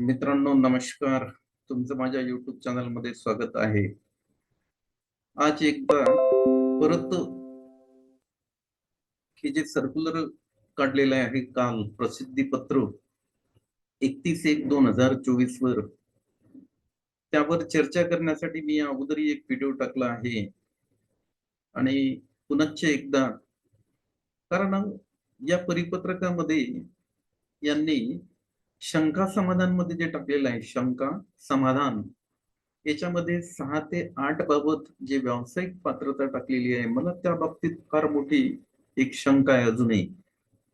मित्रांनो नमस्कार. तुमचं माझ्या युट्यूब चॅनलमध्ये स्वागत आहे. आज एकदा परत हे जे सर्क्युलर काढलेलं आहे काल प्रसिद्धी पत्र एकतीस एक दोन हजार चोवीस वर त्यावर चर्चा करण्यासाठी मी अगोदरही एक व्हिडिओ टाकला आहे. आणि पुनश्च एकदा कारण या परिपत्रकामध्ये यांनी शंका समाधानमध्ये जे टाकलेलं आहे शंका समाधान याच्यामध्ये सहा ते आठ बाबत जे व्यावसायिक पात्रता टाकलेली आहे मला त्या बाबतीत फार मोठी एक शंका आहे अजूनही.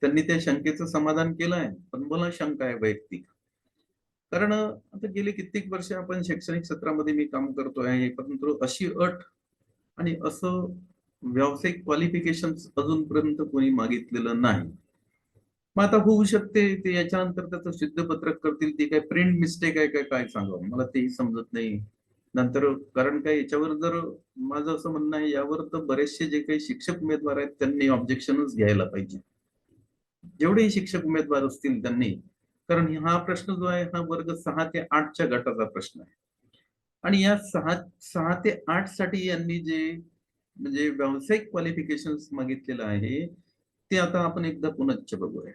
त्यांनी त्या शंकेचं समाधान केलं आहे पण मला शंका आहे वैयक्तिक. कारण आता गेले कित्येक वर्ष आपण शैक्षणिक क्षेत्रामध्ये मी काम करतो आहे परंतु अशी अट आणि असं व्यावसायिक क्वालिफिकेशन अजूनपर्यंत कोणी मागितलेलं नाही. मग आता होऊ शकते ते याच्यानंतर त्याचं सिद्धपत्रक करतील ते काय प्रिंट मिस्टेक आहे काय काय सांगा मला तेही समजत नाही. नंतर कारण काय याच्यावर जर माझं असं म्हणणं आहे यावर तर बरेचसे जे काही शिक्षक उमेदवार आहेत त्यांनी ऑब्जेक्शनच घ्यायला पाहिजे. जेवढेही शिक्षक उमेदवार असतील त्यांनी. कारण हा प्रश्न जो आहे हा वर्ग सहा ते आठच्या गटाचा प्रश्न आहे. आणि या सहा सहा ते आठसाठी यांनी जे म्हणजे व्यावसायिक क्वालिफिकेशन मागितलेलं आहे ते आता आपण एकदा पुनश्च बघूया.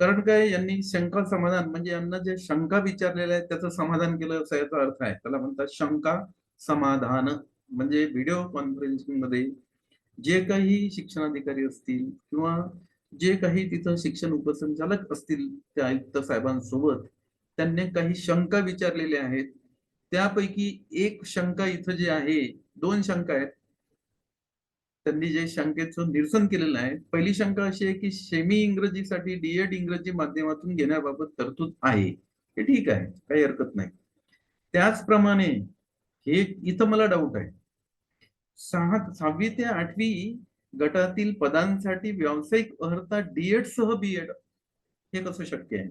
कारण काय यांनी शंका समाधान म्हणजे यांना जे शंका विचारलेल्या आहेत त्याचं समाधान केलं असा याचा अर्थ आहे. त्याला म्हणतात शंका समाधान. म्हणजे व्हिडिओ कॉन्फरन्सिंगमध्ये जे काही शिक्षणाधिकारी असतील किंवा जे काही तिथं शिक्षण उपसंचालक असतील त्या आयुक्त साहेबांसोबत त्यांनी काही शंका विचारलेल्या आहेत. त्यापैकी एक शंका इथं जे आहे दोन शंका आहेत. त्यांनी जे शंकेचं निरसन केलेलं आहे पहिली शंका अशी आहे की सेमी इंग्रजीसाठी डीएड इंग्रजी माध्यमातून घेण्याबाबत तरतूद आहे. हे ठीक आहे काही हरकत नाही. त्याचप्रमाणे हे इथं मला डाऊट आहे. सहा सहावी ते आठवी गटातील पदांसाठी व्यावसायिक अर्हता डीएड सह बीएड हे कसं शक्य आहे?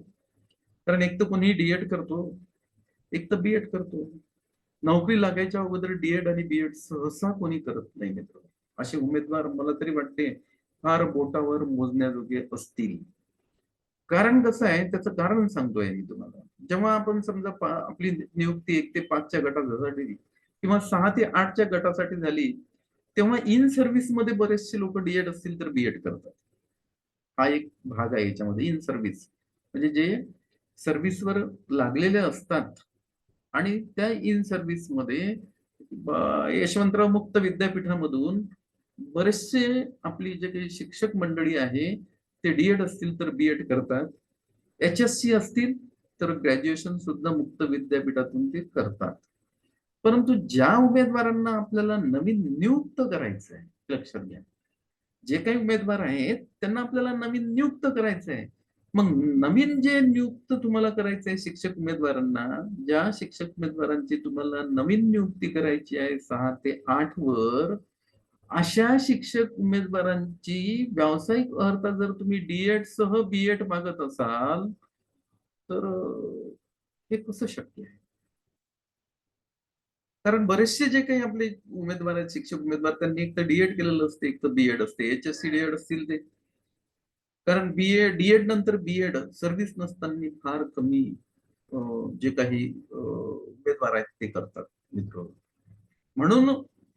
कारण एक तर कोणी डीएड करतो एक तर बीएड करतो. नोकरी लागायच्या अगोदर डीएड आणि बीएड सहसा कोणी करत नाही मित्र असे उमेदवार मला तरी वाटते फार बोटावर मोजण्याजोगे असतील. कारण कसं आहे त्याचं कारण सांगतोय मी तुम्हाला. जेव्हा आपण समजा आपली नियुक्ती एक ते पाचच्या गटासाठी किंवा सहा ते आठच्या गटासाठी झाली तेव्हा इन सर्व्हिसमध्ये बरेचसे लोक डीएड असतील तर बीएड करतात. हा एक भाग आहे याच्यामध्ये इन सर्व्हिस म्हणजे जे सर्व्हिसवर लागलेले असतात आणि त्या इन सर्व्हिसमध्ये यशवंतराव मुक्त विद्यापीठामधून बरेचसे आपली जे काही शिक्षक मंडळी आहे ते डीएड असतील तर बीएड करतात. एच एस सी असतील तर ग्रॅज्युएशन सुद्धा मुक्त विद्यापीठातून ते करतात. परंतु ज्या उमेदवारांना आपल्याला नवीन नियुक्त करायचं आहे लक्षात घ्या. जे काही उमेदवार आहेत त्यांना आपल्याला नवीन नियुक्त करायचं आहे. मग नवीन जे नियुक्त तुम्हाला करायचं आहे शिक्षक उमेदवारांना ज्या शिक्षक उमेदवारांची तुम्हाला नवीन नियुक्ती करायची आहे सहा ते आठ वर अशा शिक्षक उमेदवारांची व्यावसायिक अर्हता जर तुम्ही डीएड सह बीएड मागत असाल तर हे कसं शक्य आहे? कारण बरेचसे जे काही आपले उमेदवार आहेत शिक्षक उमेदवार त्यांनी एक तर डीएड केलेलं असते एक तर बीएड असते एच एस सी डीएड असतील ते. कारण बीए डीएड नंतर बीएड सर्व्हिस नसताना फार कमी जे काही उमेदवार आहेत ते करतात मित्र. म्हणून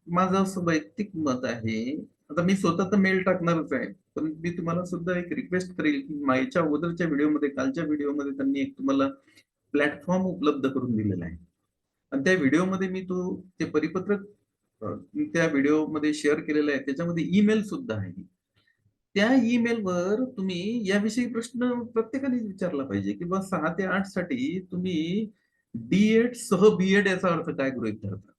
माझं असं वैयक्तिक मत आहे. आता मी स्वतः तर मेल टाकणारच आहे. पण मी तुम्हाला सुद्धा एक रिक्वेस्ट करेल की मायच्या अगोदरच्या व्हिडिओमध्ये कालच्या व्हिडिओमध्ये त्यांनी एक तुम्हाला प्लॅटफॉर्म उपलब्ध करून दिलेला आहे. आणि त्या व्हिडिओमध्ये मी तो ते परिपत्रक त्या व्हिडिओमध्ये शेअर केलेलं आहे. त्याच्यामध्ये ईमेल सुद्धा आहे. त्या ईमेलवर तुम्ही याविषयी प्रश्न प्रत्येकाने विचारला पाहिजे की बा सहा ते आठसाठी तुम्ही डीएड सह बीएड याचा अर्थ काय गृहित धरता?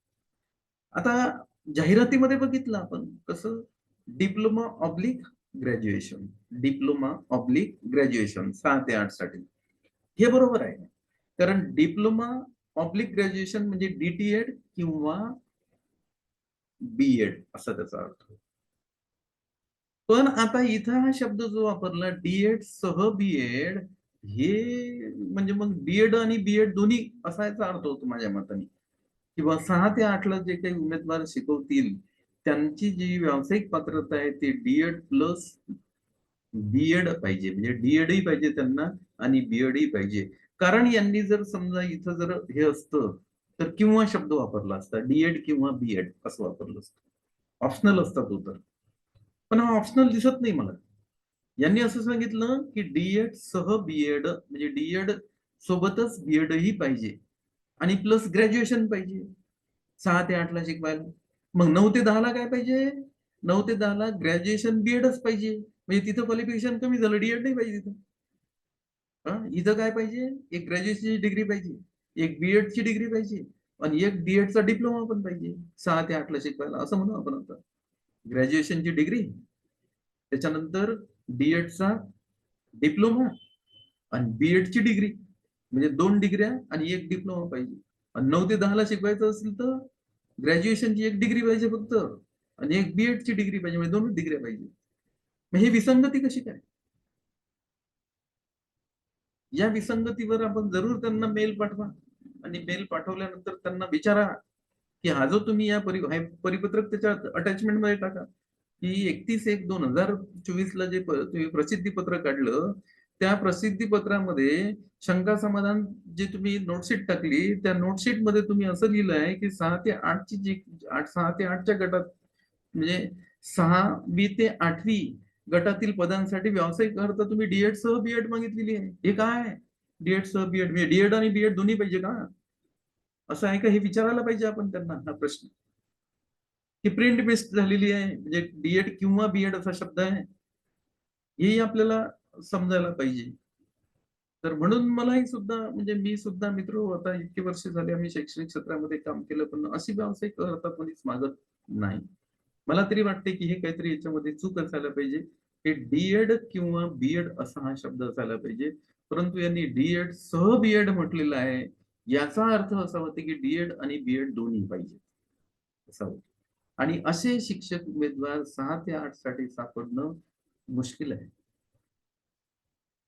आता जाहिरातीमध्ये बघितलं आपण कसं? Diploma oblique graduation diploma oblique graduation सहा ते आठसाठी. हे बरोबर आहे. कारण डिप्लोमा ऑब्लिक ग्रॅज्युएशन म्हणजे डीटीएड किंवा बीएड असा त्याचा अर्थ. पण आता इथं हा शब्द जो वापरला डीएड सह बीएड हे म्हणजे मग बीएड आणि बीएड दोन्ही असा याचा अर्थ होतो माझ्या मताने. किंवा सहा ते आठला जे काही उमेदवार शिकवतील त्यांची जी व्यावसायिक पात्रता आहे ती डीएड प्लस बीएड पाहिजे. म्हणजे डीएडही पाहिजे त्यांना आणि बीएडही पाहिजे. कारण यांनी जर समजा इथं जर हे असतं तर किंवा शब्द वापरला असता डीएड किंवा बीएड असं वापरलं असतं. ऑप्शनल असता तो तर. पण हा ऑप्शनल दिसत नाही मला. यांनी असं सांगितलं की डीएड सह बीएड म्हणजे डीएड सोबतच बीएड ही पाहिजे. आणि प्लस ग्रॅज्युएशन पाहिजे. सहा ते आठला शिकवायला. मग नऊ ते दहाला काय पाहिजे? नऊ ते दहाला ग्रॅज्युएशन बीएडच पाहिजे. म्हणजे तिथं क्वालिफिकेशन कमी झालं डीएड नाही पाहिजे तिथं. हा? इथं काय पाहिजे? एक ग्रॅज्युएशनची डिग्री पाहिजे. एक बीएडची डिग्री पाहिजे. आणि एक डीएडचा डिप्लोमा पण पाहिजे. सहा ते आठला शिकवायला. असं म्हणू आपण आता. ग्रॅज्युएशनची डिग्री त्याच्यानंतर डीएडचा डिप्लोमा आणि बीएडची डिग्री म्हणजे दोन डिग्र्या आणि एक डिप्लोमा पाहिजे. आणि नऊ ते दहाला शिकवायचं असेल तर ग्रॅज्युएशनची एक डिग्री पाहिजे फक्त आणि एक बीएड ची डिग्री पाहिजे म्हणजे दोन डिग्र्या पाहिजे. मग ही विसंगती कशी काय? या विसंगतीवर आपण जरूर त्यांना मेल पाठवा. आणि मेल पाठवल्यानंतर त्यांना विचारा की हा जो तुम्ही या परि परिपत्रक त्याच्या अटॅचमेंटमध्ये टाका. की एकतीस एक दोन हजार चोवीस ला जे तुम्ही प्रसिद्धी पत्र काढलं त्या प्रसिद्धी पत्रामध्ये शंका समाधान जे तुम्ही नोटशीट टाकली त्या नोटशीटमध्ये तुम्ही असं लिहिलं आहे की सहा ते आठची जी आठ सहा ते आठच्या गटात म्हणजे सहावी ते आठवी गटातील पदांसाठी व्यावसायिक अर्थ तुम्ही डीएड सह बीएड मागितलेली आहे. हे काय डीएड सह बीएड म्हणजे डीएड आणि बीएड दोन्ही पाहिजे का? असं आहे का? हे विचारायला पाहिजे आपण त्यांना हा प्रश्न. ही प्रिंट बेस्ड झालेली आहे म्हणजे डीएड किंवा बीएड असा शब्द आहे. हेही आपल्याला समजायला पाहिजे. तर म्हणून मलाही सुद्धा म्हणजे मी सुद्धा मित्र आता इतके वर्ष झाले आम्ही शैक्षणिक क्षेत्रामध्ये काम केलं पण अशी व्यावसायिक अर्थ कोणीच मागत नाही. मला तरी वाटते की हे काहीतरी याच्यामध्ये चूक असायला पाहिजे. हे डीएड किंवा बीएड असा हा शब्द असायला पाहिजे. परंतु यांनी डीएड सह बीएड म्हटलेलं आहे. याचा अर्थ असा होता की डीएड आणि बीएड दोन्ही पाहिजे. असा होतो. आणि असे शिक्षक उमेदवार सहा ते आठसाठी सापडणं मुश्किल आहे.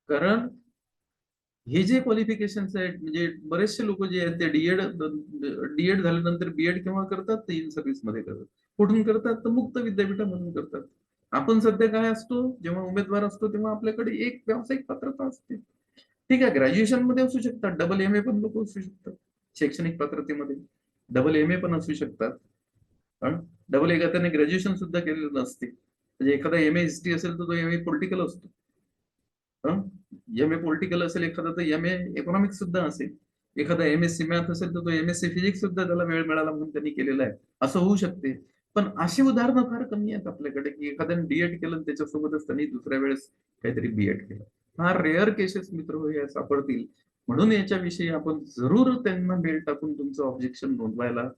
कारण हे जे क्वालिफिकेशन आहेत म्हणजे बरेचसे लोक जे आहेत ते डीएड डीएड झाल्यानंतर बीएड केव्हा करतात? ते इन सर्व्हिसमध्ये करतात. कुठून करतात? तर मुक्त विद्यापीठामधून करतात. आपण सध्या काय असतो? जेव्हा उमेदवार असतो तेव्हा आपल्याकडे एक व्यावसायिक पात्रता असते. ठीक आहे ग्रॅज्युएशनमध्ये असू शकतात. डबल एम ए पण लोक असू शकतात. शैक्षणिक पात्रतेमध्ये डबल एम ए पण असू शकतात. पण डबल एखाद्याने ग्रॅज्युएशन सुद्धा केलेलं नसते. म्हणजे एखादा एम एस टी असेल तर तो एम ए पॉलिटिकल असतो. एम ए पॉलिटिकल असेल एखादा तर एम ए इकॉनॉमिक्स सुद्धा असेल. एखादा एम एस सी मॅथ असेल तर तो एम एस सी फिजिक्स सुद्धा त्याला वेळ मिळाला म्हणून त्यांनी केलेला आहे. असं होऊ शकते. पण अशी उदाहरणं फार कमी आहेत आपल्याकडे की एखाद्याने डीएड केलं त्याच्यासोबतच त्यांनी दुसऱ्या वेळेस काहीतरी बीएड केलं. फार रेअर केसेस मित्र हो या सापडतील. म्हणून याच्याविषयी आपण जरूर त्यांना मेल टाकून तुमचं ऑब्जेक्शन नोंदवायला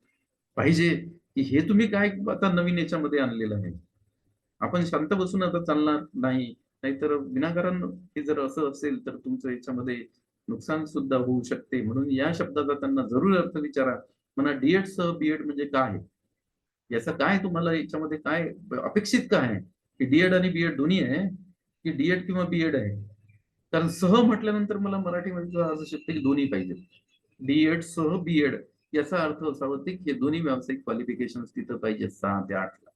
पाहिजे की हे तुम्ही काय आता नवीन याच्यामध्ये आणलेलं आहे. आपण शांत बसून आता चालणार नाही. नाहीतर विनाकारण हे जर असं असेल तर तुमचं याच्यामध्ये नुकसान सुद्धा होऊ शकते. म्हणून या शब्दाचा त्यांना जरूर अर्थ विचारा. म्हणा डीएड सह बीएड म्हणजे काय याचा काय तुम्हाला याच्यामध्ये काय अपेक्षित काय आहे? की डीएड आणि बीएड दोन्ही आहे की डीएड किंवा बीएड आहे? कारण सह म्हटल्यानंतर मला मराठीमध्ये म्हणजे असं शकते की दोन्ही पाहिजे डीएड सह बीएड याचा अर्थ असा होते की दोन्ही व्यावसायिक क्वालिफिकेशन तिथं पाहिजे सहा ते आठला.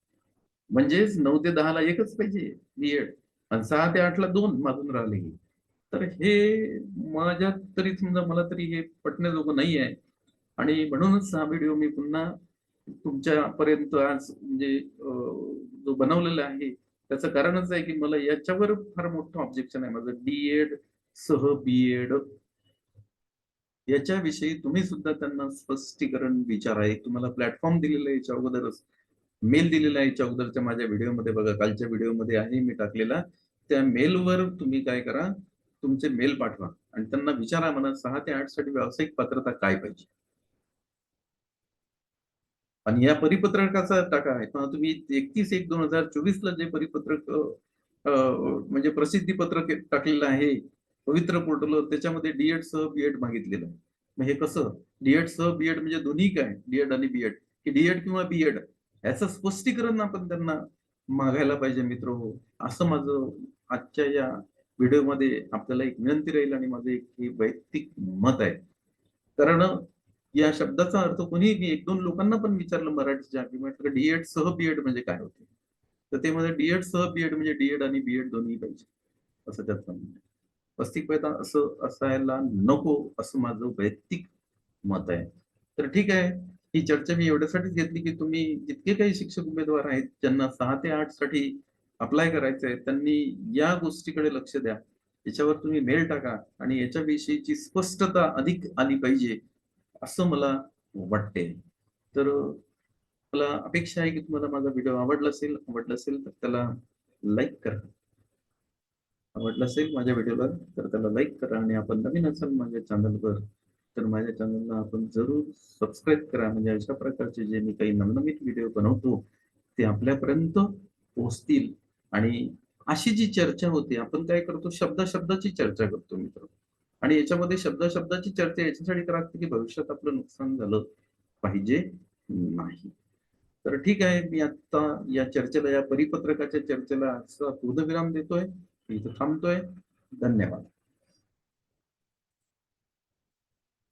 म्हणजेच नऊ ते दहाला एकच पाहिजे बीएड आणि सहा ते आठला दोन मागून राहिले तर हे माझ्या तरी समजा मला तरी हे पटण्याजोगं नाही आहे. आणि म्हणूनच हा व्हिडिओ मी पुन्हा तुमच्यापर्यंत आज म्हणजे जो बनवलेला आहे त्याचं कारणच आहे की मला याच्यावर फार मोठं ऑब्जेक्शन आहे. माझं डीएड सह बीएड याच्याविषयी तुम्ही सुद्धा त्यांना स्पष्टीकरण विचारा. एक तुम्हाला प्लॅटफॉर्म दिलेला आहे याच्या अगोदरच. मेल दिलेला आहे याच्या अगोदरच्या माझ्या व्हिडिओमध्ये बघा कालच्या व्हिडिओमध्ये आहे मी टाकलेला. त्या मेलवर तुम्ही काय करा तुमचे मेल पाठवा आणि त्यांना विचारा म्हणा सहा ते आठसाठी व्यावसायिक पात्रता काय पाहिजे. आणि या परिपत्रकाचा टाका आहे पण तुम्ही एकतीस एक दोन हजार चोवीस ला जे परिपत्रक म्हणजे प्रसिद्धी पत्रक टाकलेलं आहे पवित्र पोर्टलवर त्याच्यामध्ये डीएड सह बीएड मागितलेलं आहे. मग हे कसं? डीएड सह बीएड म्हणजे दोन्ही काय? डीएड आणि बीएड. की डीएड किंवा बीएड. याचं स्पष्टीकरण आपण त्यांना मागायला पाहिजे मित्र हो. असं माझं आजच्या या व्हिडिओमध्ये आपल्याला एक विनंती राहील आणि माझं एक हे वैयक्तिक मत आहे. कारण या शब्दाचा अर्थ कोणी मी एक दोन लोकांना पण विचारलं मराठीच्या की म्हटलं डीएड सह बीएड म्हणजे काय होते? तर ते म्हणजे डीएड सह बीएड म्हणजे डीएड आणि बीएड दोन्ही पाहिजे. असं त्यात म्हणणं आहे. पैदा असं असायला नको असं माझं वैयक्तिक मत आहे. तर ठीक आहे. ही चर्चा मी एवढ्यासाठीच घेतली की तुम्ही जितके काही शिक्षक उमेदवार आहेत ज्यांना सहा ते आठसाठी अप्लाय करायचं आहे त्यांनी या गोष्टीकडे लक्ष द्या. याच्यावर तुम्ही मेल टाका आणि याच्याविषयीची स्पष्टता अधिक आली पाहिजे असं मला वाटते तर मला अपेक्षा आहे की तुम्हाला माझा व्हिडिओ आवडला असेल आवडला असेल तर त्याला लाईक करा. आवडला असेल माझ्या व्हिडिओला तर त्याला लाईक करा आणि आपण नवीन असाल माझ्या चॅनलवर तर माझ्या चॅनलला आपण जरूर सबस्क्राईब करा. म्हणजे अशा प्रकारचे जे मी काही नवनवीन व्हिडिओ बनवतो ते आपल्यापर्यंत पोहोचतील. आणि अशी जी चर्चा होते आपण काय करतो? शब्द शब्दाची चर्चा करतो मित्र. आणि याच्यामध्ये शब्द शब्दाची चर्चा याच्यासाठी करावी की भविष्यात आपलं नुकसान झालं पाहिजे नाही. तर ठीक आहे मी आता या चर्चेला या परिपत्रकाच्या चर्चेला असा पूर्णविराम देतोय. इथं थांबतोय. धन्यवाद.